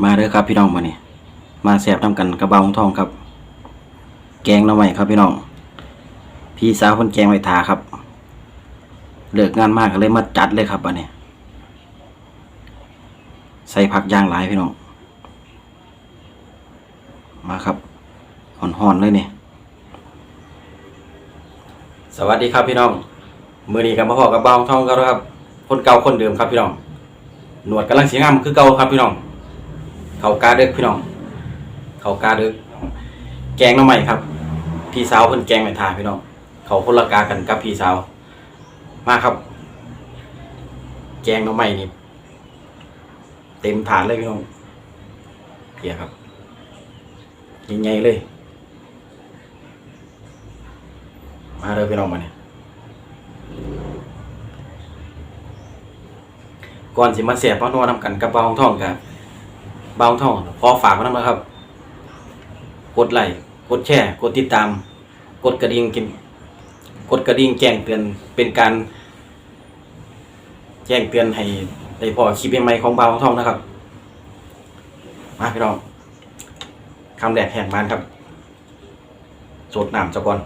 มาเด้อครับพี่น้องมาเนี่ยมาแสบทำกันกระเบาของทองครับ แกงน้ำใหม่ครับพี่น้อง พี่สาวคนแกงไว้ทาครับเลิกงานมากก็เลยมาจัดเลยครับอันนี้ใส่ผักย่างหลายพี่น้องมาครับห่อนๆเลยเนี่ยสวัสดีครับพี่น้องมือนี้กับมาพอกับเบาทองกันแล้วครับ คนเก่าคนเดิมครับพี่น้องหนวดกำลังสีงามคือเก่าครับพี่น้อง เขากาเด็กพี่น้อง เขากาเด็กแกงน้ำใหม่ครับ พี่สาวเพิ่นแกงไม่ทานพี่น้อง เขาคนละกากันกับพี่สาว มาครับ แกงน้ำใหม่นี่เต็มถาดเลยพี่น้องเพียครับใหญ่เลย มาเลยพี่น้องมาเนี่ยก่อนสิมาเสียบมานัวทำกันกับเบาของทองครั บเบาของทองพอฝากไว้นะครับ กดไลค์กดแชร์กดติดตาม กดกระดิ่งกินกดกระดิ่งแจ้งเตือนเป็นการ แจ้งเตือนให้ได้พอคลิปใหม่ๆของเบาของทองนะครับ มาพี่น้องคำแดกแหกมานครับโจดน้ำจะก่อน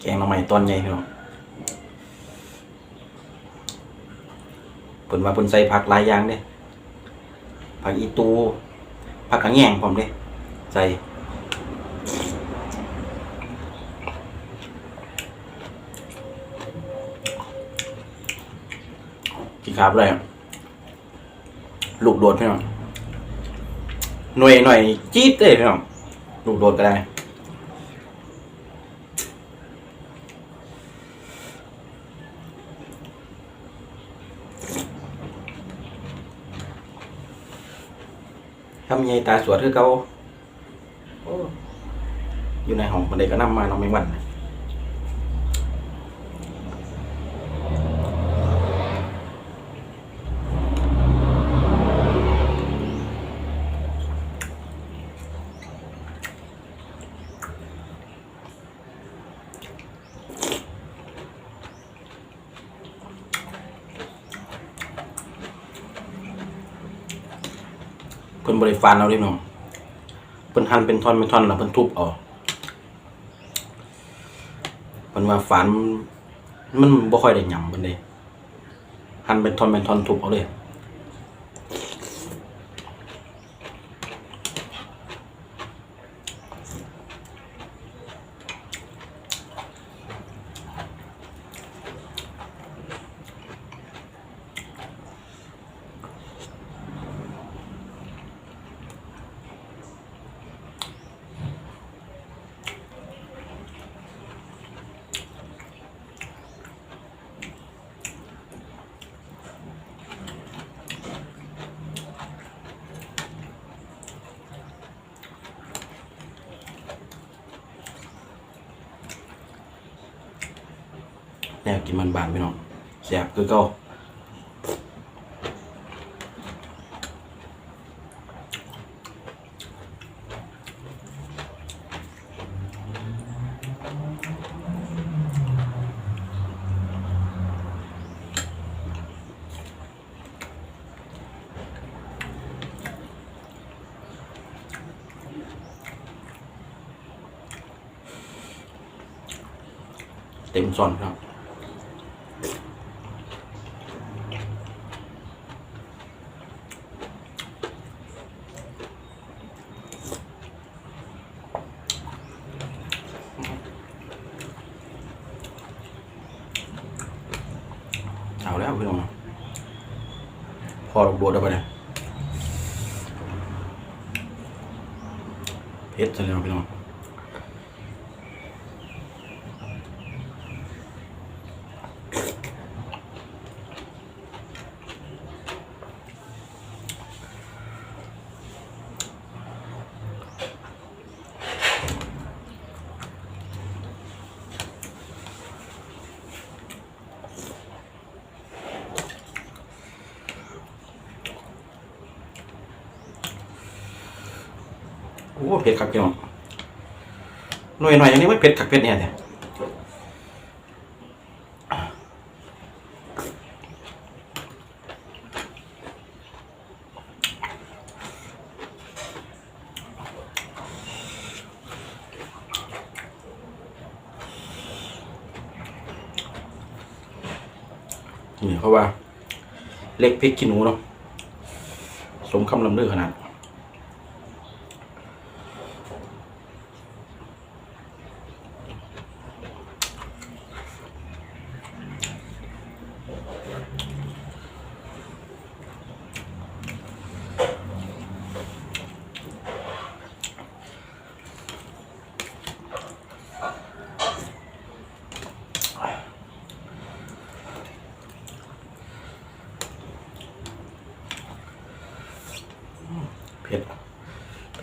แกงหน่อไม้ตอนใหญ่พี่น้อง เพิ่นว่าเพิ่นใส่ผักหลายอย่างเด้ผักอีตูผักกระแยงพร้อมเด้ใส่กี่ครับเลยลูกโดดพี่น้องหน่วยหน่อยจี๊ดเลยพี่น้องลูกโดดก็ได้ ทำยัยตาสวดคือเขาอยู่ในห้องบันเด็กก็นำมาน้องไม่วัน เพิ่นบริฟานเอาดิน้องเพิ่นหั่นเป็นท่อนเป็นท่อนแล้วเพิ่นทุบเออกเพิ่นว่าฝานมันบ่ค่อยได้หยำเพิ่นเด้หั่นเป็นท่อนเป็นท่อนทุบเอาเลย แนวกินมันบานพี่น้องแซ่บคือเก่าเต็มซอนครับ เอาแล้วพี่น้องพอลงโดดแล้วไปเนี่ยเพชรจะแล้วพี่น้อง โอ้เผ็ดครับพี่น้องหน่วยหน่อยอย่างนี้ไม่เผ็ดขักเผ็ดเนี่ยเนี่ยนี่เพราะว่า เล็กพริกขี้หนูเนาะสมคำลำเลือขนาด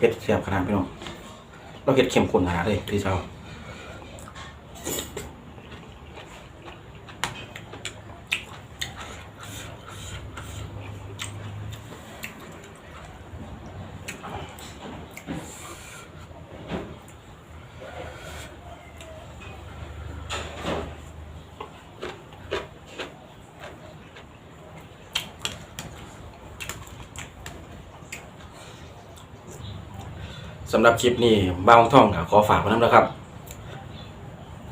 เผ็ดแซ่บขนาดพี่น้องเราเห็ดเข้มข้นขนาดเลยพี่เจ้า สำหรับคลิปนี้บ้าวท่องขอฝากไว้น้ำนะครับ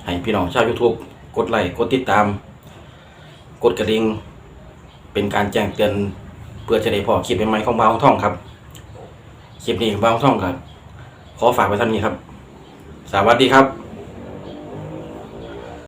ให้พี่น้องชาว YouTube กดไลค์กดติดตาม กดกระดิ่งเป็นการแจ้งเตือนเพื่อจะได้พอคลิปใหม่ๆของบ้าวท่องครับคลิปนี้บ้าวท่องก็ขอฝากไว้เท่านี้ครับ สวัสดีครับ